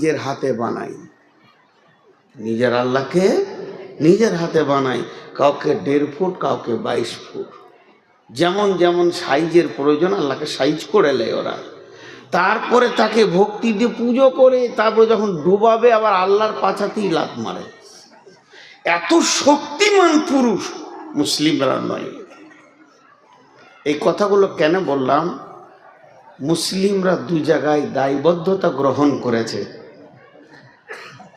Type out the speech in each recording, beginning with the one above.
নিজের হাতে বানাই। নিজের আল্লাহকে নিজের হাতে বানাই, কাউকে দেড় ফুট, কাউকে বাইশ ফুট। যেমন যেমন সাইজের প্রয়োজন, আল্লাহকে সাইজ করে নেয় ওরা। তারপরে তাকে ভক্তি দিয়ে পুজো করে, তারপরে যখন ডুবাবে, আবার আল্লাহর পাছাতেই লাত মারে। এত শক্তিমান পুরুষ মুসলিমরা নয়। এই কথাগুলো কেন বললাম? মুসলিমরা দু জায়গায় দায়বদ্ধতা গ্রহণ করেছে।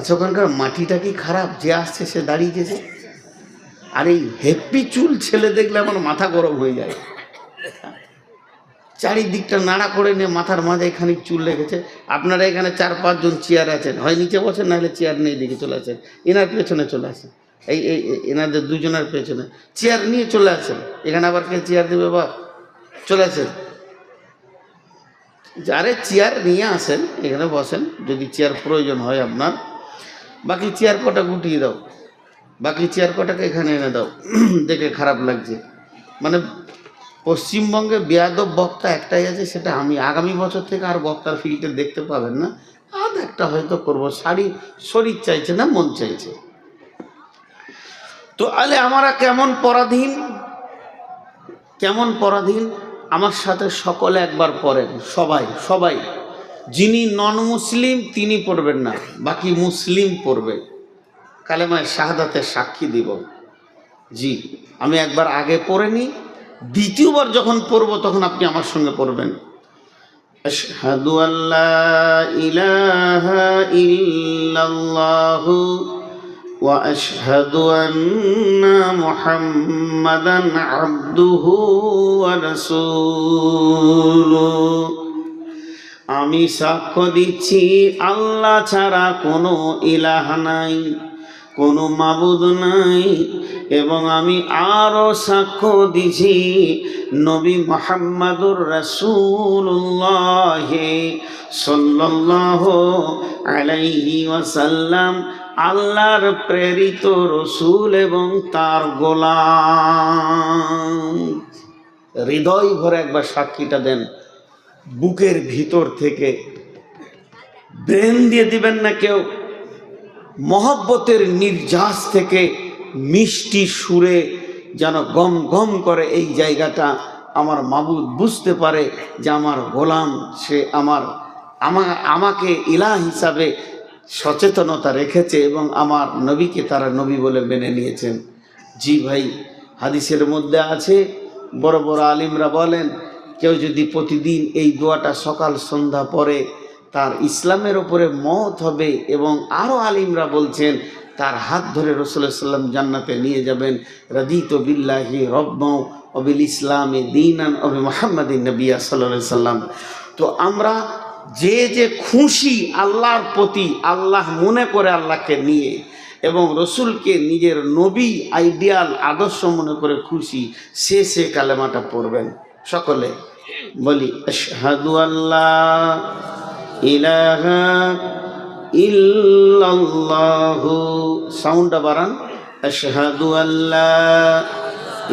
আচ্ছা ওখানকার মাটিটা কি খারাপ? যে আসছে, সে দাঁড়িয়ে গেছে আর এই হেপি চুল ছেলে দেখলে আমার মাথা গরম হয়ে যায়। চারিদিকটা নাড়া করে নিয়ে মাথার মাঝে খানিক চুল রেখেছে। আপনারা এখানে চার, পাঁচজন চেয়ার আছেন। হয় নিচে বসেন, নাহলে চেয়ার নেই দেখে চলে আসেন। এনার পেছনে চলে আসেন। এই এই, এই- এনাদের দুজনের পেছনে। চেয়ার নিয়ে চলে আসেন। এখানে আবার কে চেয়ার দেবে বা চলে আসেন। যারে চেয়ার নিয়ে আসেন, এখানে বসেন। যদি চেয়ার প্রয়োজন হয় আপনার বাকি চেয়ার কটা গুটিয়ে দাও। বাকি চেয়ার কটাকে এখানে এনে দাও। দেখে খারাপ লাগছে। মানে পশ্চিমবঙ্গে বেয়াদব বক্তা একটাই আছে, সেটা আমি আগামী বছর থেকে আর বক্তার ফিল্ডে দেখতে পাবেন না। আধ একটা হয়তো করব। শাড়ি শরীর চাইছে না, মন চাইছে। তো আলে আমারা কেমন পরাধীন? কেমন পরাধীন? আমার সাথে সকলে একবার পড়েন সবাই সবাই। যিনি নন মুসলিম তিনি পড়বেন না। বাকি মুসলিম পড়বে। কালেমায় শাহাদাতের সাক্ষী দিব। জি, আমি একবার আগে পড়ে নিই। দ্বিতীয়বার যখন পড়ব, তখন আপনি আমার সঙ্গে পড়বেন। আশহাদু আল্লাহ ইলাহা ইল্লাল্লাহু আমি সাক্ষ্য দিচ্ছি, আল্লাহ ছাড়া কোনো ইলাহ নাই, কোনো মাবুদ নাই, এবং আমি আরও সাক্ষ্য দিছি নবী মোহাম্মদুর রসুল্লাহ সাল্লাহ আলাইহি ওয়াসাল্লাম, আল্লাহর প্রেরিত রসুল এবং তার গোলাম। হৃদয় ভরে একবার সাক্ষীটা দেন। বুকের ভিতর থেকে ব্রেন দিয়ে দিবেন না কেউ। মহব্বতের নির্যাস থেকে মিষ্টি সুরে যেন গম গম করে এই জায়গাটা আমার মাবুদ বুঝতে পারে যে আমার গোলাম, সে আমার, আমা, আমাকে ইলা হিসাবে সচেতনতা রেখেছে এবং আমার নবীকে তারা নবী বলে মেনে নিয়েছেন। জি ভাই, হাদিসের মধ্যে আছে, বড় বড় আলিমরা বলেন কেউ যদি প্রতিদিন এই দোয়াটা সকাল সন্ধ্যা পরে তার ইসলামের ওপরে মত হবে এবং আরও আলিমরা বলছেন, তার হাত ধরে রসুল্লাহ সাল্লাম জান্নাতে নিয়ে যাবেন। রাদিত বিল্লাহি রব্ব অবিল ইসলামে দিনান অবি মোহাম্মদিন নবিয়া সাল্লা সাল্লাম তো আমরা যে যে খুশি আল্লাহর প্রতি, আল্লাহ মনে করে আল্লাহকে নিয়ে এবং রসুলকে নিজের নবী, আইডিয়াল, আদর্শ মনে করে খুশি, সে সে কালেমাটা পড়বেন। সকলে বলি, আশহাদু আল্লাহ ইলাহা ইল্লাল্লাহু। সাউন্ডটা বাড়ান, আশহাদু আল্লাহ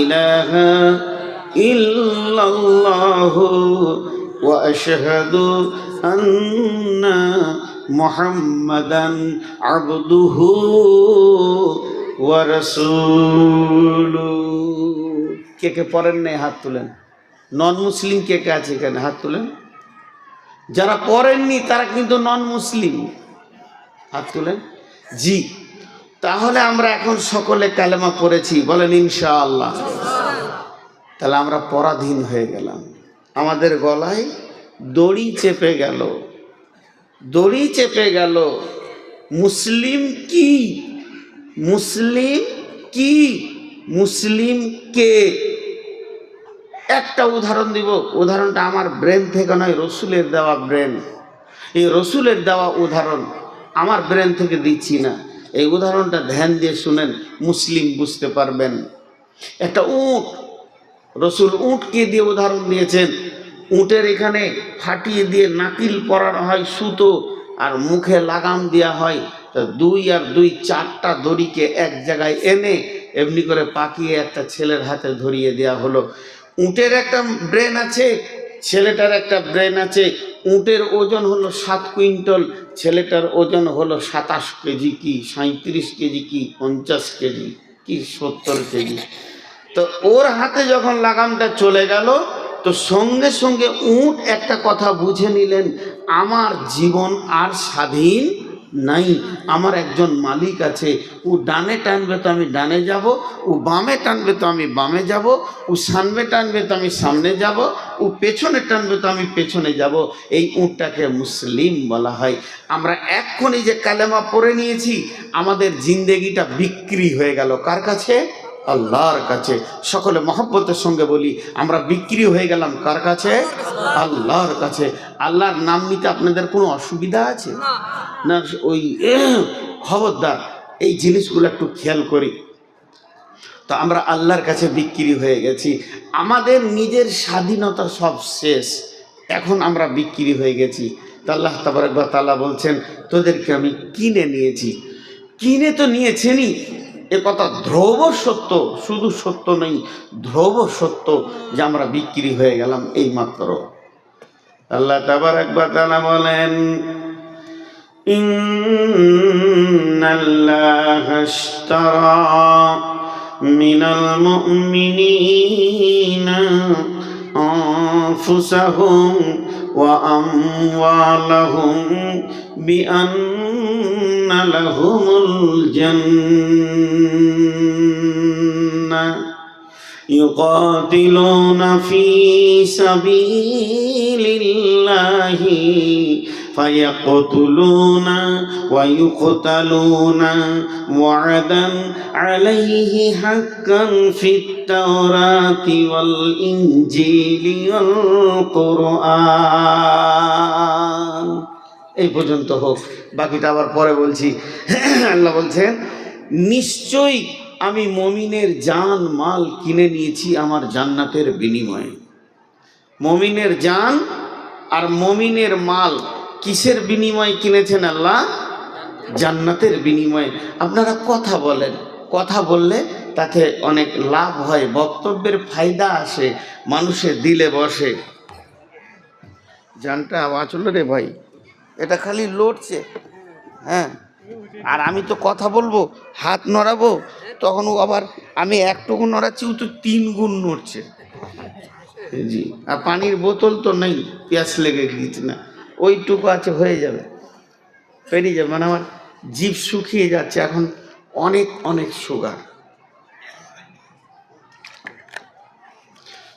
ইলাহা ইল্লাল্লাহু ওয়া আশহাদু আন্না মুহাম্মাদান আবদুহু ওয়া রাসূলুহু। কে কে পড়েন নাই, হাত তুলেন। নন মুসলিম কে কে আছে এখানে? হাত তুলেন। যারা পড়েননি, তারা কিন্তু নন মুসলিম হাত তুলেন। জি, তাহলে আমরা এখন সকলে কালেমা পড়েছি। বলেন, ইনশাআল্লাহ। তাহলে আমরা পরাধীন হয়ে গেলাম। আমাদের গলায় দড়ি চেপে গেল। দড়ি চেপে গেল। মুসলিম কি? মুসলিম কি? মুসলিম কে? একটা উদাহরণ দিব। উদাহরণটা আমার ব্রেন থেকে নয়, রসুলের দেওয়া ব্রেন। এই রসুলের দেওয়া উদাহরণ আমার ব্রেন থেকে দিচ্ছি না। এই উদাহরণটা ধ্যান দিয়ে শুনেন, মুসলিম বুঝতে পারবেন। একটা উঁট, রসুল উঁটকে দিয়ে উদাহরণ দিয়েছেন? উঁটের এখানে ফাটিয়ে দিয়ে নাকিল পরানো হয় সুতো আর মুখে লাগাম দেওয়া হয়। তো দুই আর দুই চারটা দড়িকে এক জায়গায় এনে এমনি করে পাকিয়ে একটা ছেলের হাতে ধরিয়ে দেওয়া হলো। উটের একটা ব্রেন আছে, ছেলেটার একটা ব্রেন আছে। উটের ওজন হলো সাত কুইন্টল, ছেলেটার ওজন হলো সাতাশ কেজি কি সাঁত্রিশ কেজি কি, পঞ্চাশ কেজি কি, সত্তর কেজি। তো ওর হাতে যখন লাগামটা চলে গেল, তো সঙ্গে সঙ্গে উট একটা কথা বুঝে নিলেন, আমার জীবন আর স্বাধীন নাই, আমার একজন মালিক আছে, ও ডানে টানবে তো আমি ডানে যাব, ও বামে টানবে তো আমি বামে যাব, ও সামনে টানবে তো আমি সামনে যাব, ও পেছনে টানবে তো আমি পেছনে যাব। এই উঁটটাকে মুসলিম বলা হয়। আমরা এক্ষুনি যে কালেমা পরে নিয়েছি, আমাদের জিন্দেগিটা বিক্রি হয়ে গেল। কার কাছে? আল্লাহর কাছে সকলে মহব্বতের সঙ্গে বলি আমরা বিক্রি হয়ে গেলাম কার কাছে? আল্লাহর কাছে। আল্লাহর নাম নিতে আপনাদের কোনো অসুবিধা আছে? না। ওই খবরদার এই জিনিসগুলো একটু খেয়াল করি। তো আমরা আল্লাহর কাছে বিক্রি হয়ে গেছি। আমাদের নিজের স্বাধীনতা সব শেষ। এখন আমরা বিক্রি হয়ে গেছি। তো আল্লাহ তাবারকবা তালা বলছেন তোদেরকে আমি কিনে নিয়েছি। কিনে তো নিয়েছেনই কথা ধ্রুব সত্য শুধু সত্য নেই ধ্রুব সত্য যে আমরা বিক্রি হয়ে গেলাম এই মাত্র আল্লাহ তাবারকবা তালা বলেন إن الله اشترى من المؤمنين أنفسهم وأموالهم بأن لهم الجنة يقاتلون في سبيل الله فيقتلون ويقتلون وعدا عليه حقا في التوراة والإنجيل والقرآن এই পর্যন্ত হোক। বাকিটা আবার পরে বলছি। আল্লাহ বলছেন, নিশ্চয়ই আমি মমিনের জান, মাল কিনে নিয়েছি আমার জান্নাতের বিনিময়ে। মমিনের জান আর মমিনের মাল কিসের বিনিময়ে কিনেছেন আল্লাহ? জান্নাতের বিনিময়ে। আপনারা কথা বলেন। কথা বললে তাতে অনেক লাভ হয়, বক্তব্যের ফায়দা আসে, মানুষের দিলে বসে। জানটা আওয়াজ হলো রে ভাই। এটা খালি লড়ছে। হ্যাঁ। আর আমি তো কথা বলব, হাত নড়াবো, তখন ও আবার আমি একটুকু নড়াচ্ছি, ও তো তিন গুণ নড়ছে। জি। আর পানির বোতল তো নেই, পেঁয়াজ লেগে গিয়েছে না। ওইটুকু আছে, হয়ে যাবে। পেরিয়ে যাবে। মানে আমার জিভ শুকিয়ে যাচ্ছে, এখন অনেক অনেক সুগার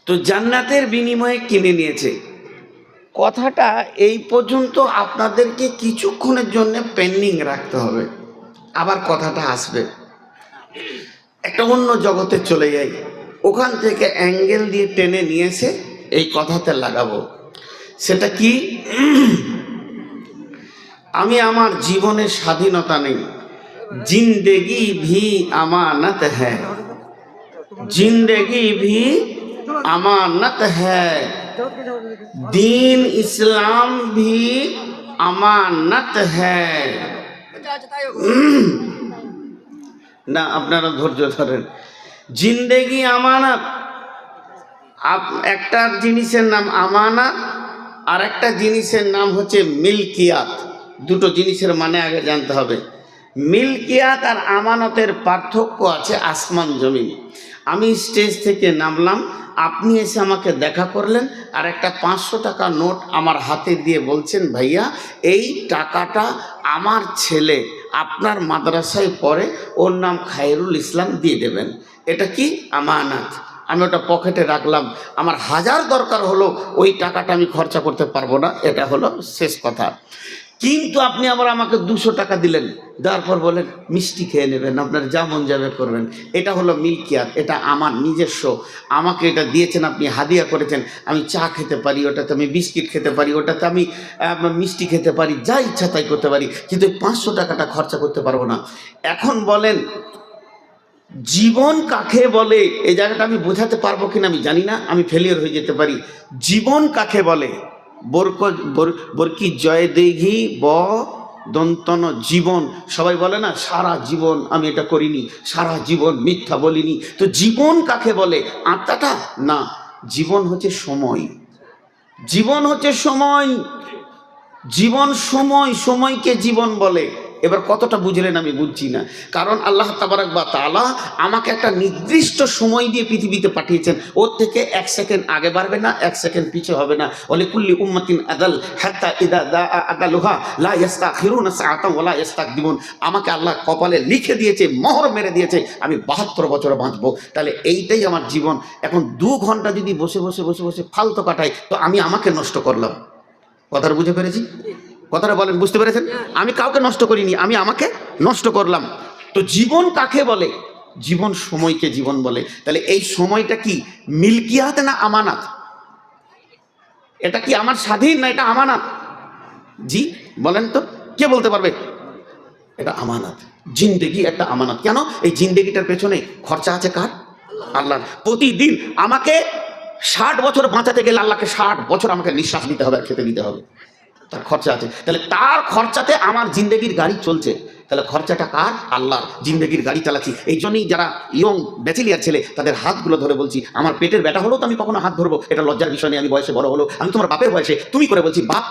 তো জান্নাতের বিনিময়ে কিনে নিয়েছে। কথাটা এই পর্যন্ত আপনাদেরকে কিছুক্ষণের জন্য পেন্ডিং রাখতে হবে। আবার কথাটা আসবে। একটা অন্য জগতে চলে যাই। ওখান থেকে অ্যাঙ্গেল দিয়ে টেনে নিয়ে এসে এই কথাতে লাগাবো। সেটা কি? আমি আমার জীবনের স্বাধীনতা নেই। জিন্দেগি ভি আমানত হ্যাঁ জিন্দেগি ভি আমানত হ্যাঁ দিন ইসলাম ভি আমানত হ্যাঁ না আপনারা ধৈর্য ধরেন জিন্দেগি আমানত একটা জিনিসের নাম আমানত আর একটা জিনিসের নাম হচ্ছে মিল্কিয়াত দুটো জিনিসের মানে আগে জানতে হবে মিল্কিয়াত আর আমানতের পার্থক্য আছে আসমান জমিন। আমি স্টেজ থেকে নামলাম। আপনি এসে আমাকে দেখা করলেন আর একটা পাঁচশো টাকা নোট আমার হাতে দিয়ে বলছেন, ভাইয়া, এই টাকাটা আমার ছেলে আপনার মাদ্রাসায় পড়ে, ওর নাম খায়রুল ইসলাম দিয়ে দেবেন। এটা কি আমানাত? আমি ওটা পকেটে রাখলাম। আমার হাজার দরকার হলো ওই টাকাটা আমি খরচা করতে পারব না, এটা হলো শেষ কথা। কিন্তু আপনি আবার আমাকে দুশো টাকা দিলেন। দেওয়ার পর বলেন মিষ্টি খেয়ে নেবেন, আপনার যা মন যাবে করবেন। এটা হলো মিল্কিয়াত এটা আমার নিজস্ব। আমাকে এটা দিয়েছেন, আপনি হাদিয়া করেছেন। আমি চা খেতে পারি, ওটাতে আমি বিস্কিট খেতে পারি, ওটাতে আমি মিষ্টি খেতে পারি, যা ইচ্ছা তাই করতে পারি। কিন্তু এই পাঁচশো টাকাটা খরচা করতে পারব না। এখন বলেন, জীবন কাকে বলে? এই জায়গাটা আমি বোঝাতে পারব কিনা আমি জানি না, আমি ফেলিয়ার হয়ে যেতে পারি। জীবন কাকে বলে? বরক বর- বরকি জয় দেঘি ব দন্তন জীবন। সবাই বলে না, সারা জীবন আমি এটা করিনি, সারা জীবন মিথ্যা বলিনি। তো জীবন কাকে বলে? আত্মাটা? না, জীবন হচ্ছে সময়। জীবন হচ্ছে সময়। জীবন সময়, সময়কে জীবন বলে। এবার কতটা বুঝলেন আমি বুঝছি না। কারণ আল্লাহ তাবারাক বা তালা আমাকে একটা নির্দিষ্ট সময় দিয়ে পৃথিবীতে পাঠিয়েছেন। ওর থেকে এক সেকেন্ড আগে বাড়বে না, এক সেকেন্ড পিছে হবে না। বলে কুল্লি উম্মাতিন আদাল হাত্তা ইদা দা আদালুহা লা ইয়াস্তা খিরুন সাআতাম ওলা ইয়াস্তাক দিবুন আমাকে আল্লাহ কপালে লিখে দিয়েছে, মোহর মেরে দিয়েছে, আমি বাহাত্তর বছর বাঁচবো। তাহলে এইটাই আমার জীবন। এখন দু ঘণ্টা যদি বসে বসে বসে বসে ফালতু কাটাই, তো আমি আমাকে নষ্ট করলাম। কথাটা বুঝে পেরেছি? কথাটা বলেন, বুঝতে পেরেছেন? আমি কাউকে নষ্ট করিনি, আমি আমাকে নষ্ট করলাম। তো জীবন কাকে বলে? জীবন সময়কে জীবন বলে। তাহলে এই সময়টা কি মিল্কিয়াত না আমানাত? এটা কি আমার স্বাধীন না এটা আমানাত? জি, বলেন তো, কে বলতে পারবে? এটা আমানাত। জিন্দেগি একটা আমানত। কেন? এই জিন্দেগিটার পেছনে খরচা আছে কার? আল্লাহর। প্রতিদিন আমাকে ষাট বছর বাঁচাতে গেলে আল্লাহকে ষাট বছর আমাকে নিঃশ্বাস দিতে হবে আর খেতে দিতে হবে। তার খরচা আছে। তাহলে তার খরচাতে আমার জিন্দগির গাড়ি চলছে। তাহলে খরচাটা কার? আল্লাহর। জিন্দগির গাড়ি চালাচ্ছি। এই জন্যই যারা ইয়ং ব্যাচেলিয়ার ছেলে, তাদের হাতগুলো ধরে বলছি, আমার পেটের ব্যাটা হলেও তো আমি কখনো হাত ধরবো? এটা লজ্জার বিষয় নিয়ে আমি বয়সে বড় হলো। আমি তোমার বাপের বয়সে, তুমি করে বলছি, বাপ,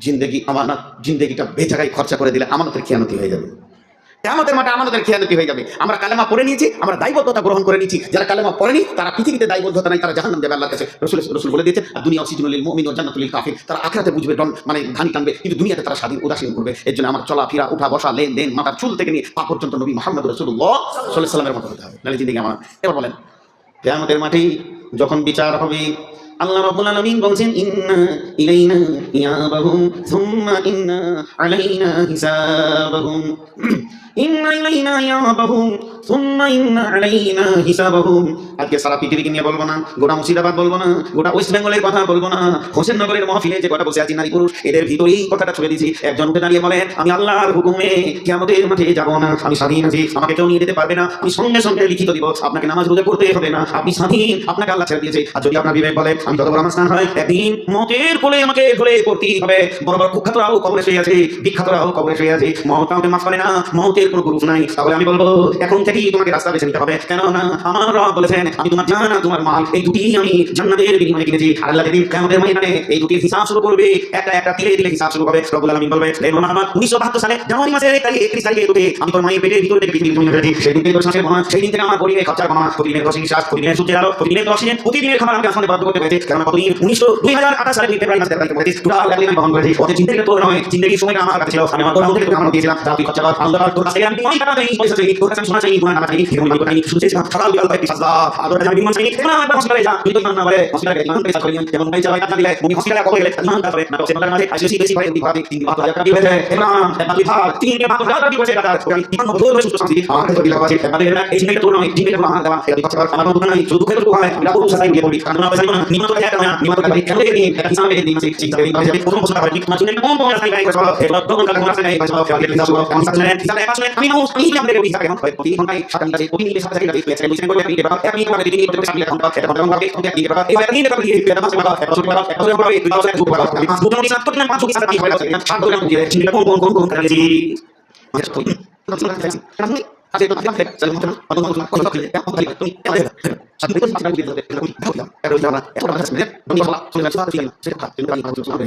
জিন্দেগি, আমানত, জিন্দগিটা বেজাগায় খরচা করে দিলে আমাদের খেয়ানতি হয়ে যাবে। আমাদের মাঠে আমাদের খেয়ানতি হয়ে যাবে। আমরা কালেমা পড়ে নিয়েছি, আমরা দায়বদ্ধতা গ্রহণ করে নিয়েছি। যারা কালেমা পড়েনি, তারা পৃথিবীতে দায়বদ্ধতা নাই, তারা জাহান্নাম যাবে আল্লাহর কাছে। রসুল রসুল বলে দিয়েছে আর দুনিয়া অসিজনুল মুমিন ও জান্নাতুল কাফির। তারা আখরাতে বুঝবে, ডন মানে ধানি টানবে। কিন্তু দুনিয়াতে তারা স্বাধীন, উদাসীন করবে এর জন্য আমার চলা, ফিরা, উঠা, বসা, লেনদেন মাথার চুল থেকে নিয়ে পা পর্যন্ত নবী মোহাম্মদ রসুল্লাহ সাল্লাহ সাল্লামের মতো হতে হবে। নাহলে জিন্দিগি আমার। এবার বলেন, কেয়ামতের মাঠে যখন বিচার হবে আল্লাহ রাব্বুল আলামিন বলছেন ইন্না ইলাইনা ইয়াবাহুম সুম্মা ইন্না আলাইনা হিসাবাহুম। ইন্না ইলাইনা ইয়াবাহুম আজকে সারা পৃথিবীকে নিয়ে বলব না, গোটা মুর্শিদাবাদ বলব না, গোটা ওয়েস্ট বেঙ্গলের কথা বলব না, হোসেননগরের মহফিলে যে কটা বসে আছি নারী পুরুষ, এদের ভিতরেই কথাটা ছুড়ে দিয়েছি। একজন উঠে দাঁড়িয়ে বলেন, আমি আল্লাহর হুকুমে কিয়ামতের মাঠে যাব না, আমি স্বাধীন আছি, আমাকে কেউ নিয়ে যেতে পারবে না, আমি সঙ্গে সঙ্গে লিখিত দিব, আপনাকে নামাজ রোজা করতে হবে না, আপনি স্বাধীন, আপনাকে আল্লাহ ছেড়ে দিয়েছে। আর যদি আপনার বিবেক বলে, আমি যত বড় অনুষ্ঠান হয়, একদিন মতের কোলে আমাকে ধরে পড়তেই হবে, বড় বড় কুখ্যাতরাও কবরে শুয়ে আছে, বিখ্যাতরাও কবরে শুয়ে আছে মহত আমাকে মাফ করে না, মহতের কোনো গ্রুপ নাই। তাহলে আমি বলব, এখন থেকেই তোমাকে রাস্তা বেছে নিতে হবে। কেন না আমার রব বলেছেন, আমি তোমার জানা তোমার মাল। এই দুটি আমি জান্নাতের বিনিময়ে কিনেছি। আর আল্লাহ যেদিন কেমতের ময়দানে এই দুটির হিসাব শুরু করবে, একটা একটা তিলে তিলে হিসাব শুরু হবে। রব্বুল আলামিন বলবে মোহাম্মদ 1972 সালে জানুয়ারি মাসের 1 তারিখ 31 তারিখে দুটি আমি তোর মায়ের পেটের ভিতরে থেকে পৃথিবী জন্ম হয়েছি সেই দিন থেকে তোর শ্বাসের সেই দিন থেকে আমার পরিবেশ খরচা কমা, প্রতিদিনের দশ শ্বাস প্রতিদিনের সূর্যের আলো, প্রতিদিনের অক্সিজেন, প্রতিদিনের খাবার আমাকে আসমানে বাধ্য করতে হয়েছে কারণ প্রতিদিন 1900 2028 সালে ফেব্রুয়ারি মাসে তারিখে পুরো আল্লাহ আমি বহন করেছি ওদের চিন্তা তোর নয়। জিন্দগির সময়টা আমার কাছে ছিল। আমি আমার তোর তোকে আমার দিয়েছিলাম। যা তুই খরচা কর আল্লাহ তোর কাছে আমি দেই পয়সা চাই তোর কাছে সোনা চাই তোমার নামা চাই এরকম আমি চাই শুনছি সকাল বিকাল একটি সাজদা আদর আমি বিমান চাই কেন আমার হসপিটালে যা। তুই তো না বলে হসপিটালে ইমান পয়সা করে যেমন ভাই চাই টাকা দিলে তুমি হসপিটালে কবে গেলে ইমান করে না তো সেখানে মাঝে আইসিসি বেশি ভাই দিবা তিন দিবা হাজার টাকা দিয়ে হয়েছে এরকম একটা দুই ভাগ তিন হাজার টাকা দিয়ে হয়েছে টাকা আমি ইমান মতো ধরে সুস্থ শান্তি। আমার কাছে দিলা আছে আমাদের এই জিনিসটা তোর নয় জিনিসটা আমার দেওয়া এটা কথা আমার মতো নাই, শুধু খেতে তো হয়, আমরা পুরো সাইড দিয়ে বলি কারণ আমরা জানি না নিমা তো একটা না নিমা তো একটা কেন দিয়ে একটা হিসাবে দিই ঠিক আছে এই কাজে প্রথম বছর হয় ঠিক মাঝে কোন কোন রাস্তায় গাই এবার তখন কালে কোন করছ ফেলে দিলা সব আমি সাথে হিসাবে পাশে আমি নাও আমি আমাদের হয় ঘন্টায় সাত ঘণ্টা প্রতি মিনিটে সাত ঘণ্টা প্লেস করে বুঝছেন করে আপনি দেবা আপনি আমাদের দিনে করতে সাত ঘণ্টা এটা ঘণ্টা ঘণ্টা ঘণ্টা দিয়ে দেবা এই আপনি দেবা দিয়ে দেবা মাসে বাবা এটা ছোট বাবা এটা ছোট বাবা এই দুটো সাথে দুটো বাবা দুটো সাত করে না পাঁচ সাথে আমি হয় সাত আমি দিয়ে চিন্তা কোন কোন কোন কোন করে দিই আচ্ছা তো আমি আজকে তো আমি সাথে মত অত মত কথা বলি এখন বলি তুমি সাথে তো সাথে দিয়ে দেবে তুমি দাও দাও এর ওই জানা এত কথা শুনে তুমি বলা শুনে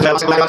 Gracias.